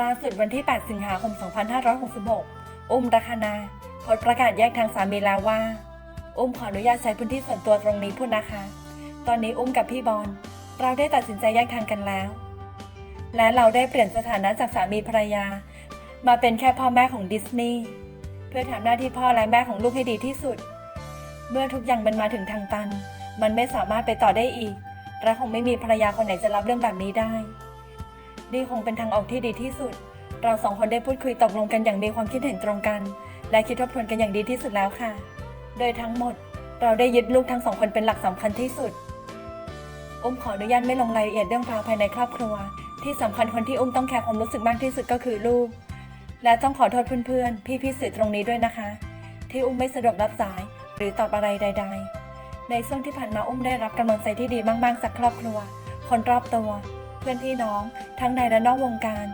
ล่าสุดวันที่ 8 สิงหาคม 2566 อุ้มลัคนาโพสประกาศแยกทางสามีแล้วว่า อุ้มขออนุญาตใช้พื้นที่ส่วนตัวตรงนี้พูดนะคะ ตอนนี้อุ้มกับพี่บอล เราได้ตัดสินใจแยกทางกันแล้ว และเราได้เปลี่ยนสถานะจากสามีภรรยา มาเป็นแค่พ่อแม่ของดิสนีย์ เพื่อทำหน้าที่พ่อและแม่ของลูกให้ดีที่สุด เมื่อทุกอย่างมันมาถึงทางตัน มันไม่สามารถไปต่อได้อีกและคงไม่มีภรรยาคนไหนจะรับเรื่องแบบนี้ได้ นี่คงเป็นทางออกที่ดีที่สุด เราสองคนได้พูดคุยตกลงกันอย่างมีความคิดเห็นตรงกัน และคิดทบทวนกันอย่างดีที่สุดแล้วค่ะ โดยทั้งหมด เราได้ยึดลูกทั้งสองคนเป็นหลักสำคัญที่สุด อุ้มขออนุญาตไม่ลงรายละเอียดเรื่องราวภายในครอบครัว ที่สำคัญคนที่อุ้มต้องแคร์ความรู้สึกมากที่สุดก็คือลูก และต้องขอโทษเพื่อนๆ พี่ๆสื่อตรงนี้ด้วยนะคะ ที่อุ้มไม่สะดวกรับสาย หรือตอบอะไรใด ๆ ในช่วงที่ผ่านมาอุ้มได้รับกำลังใจที่ดีมากๆจากครอบครัว คนรอบตัว พื่อนพี่น้อง ทั้งในและนอกวงการ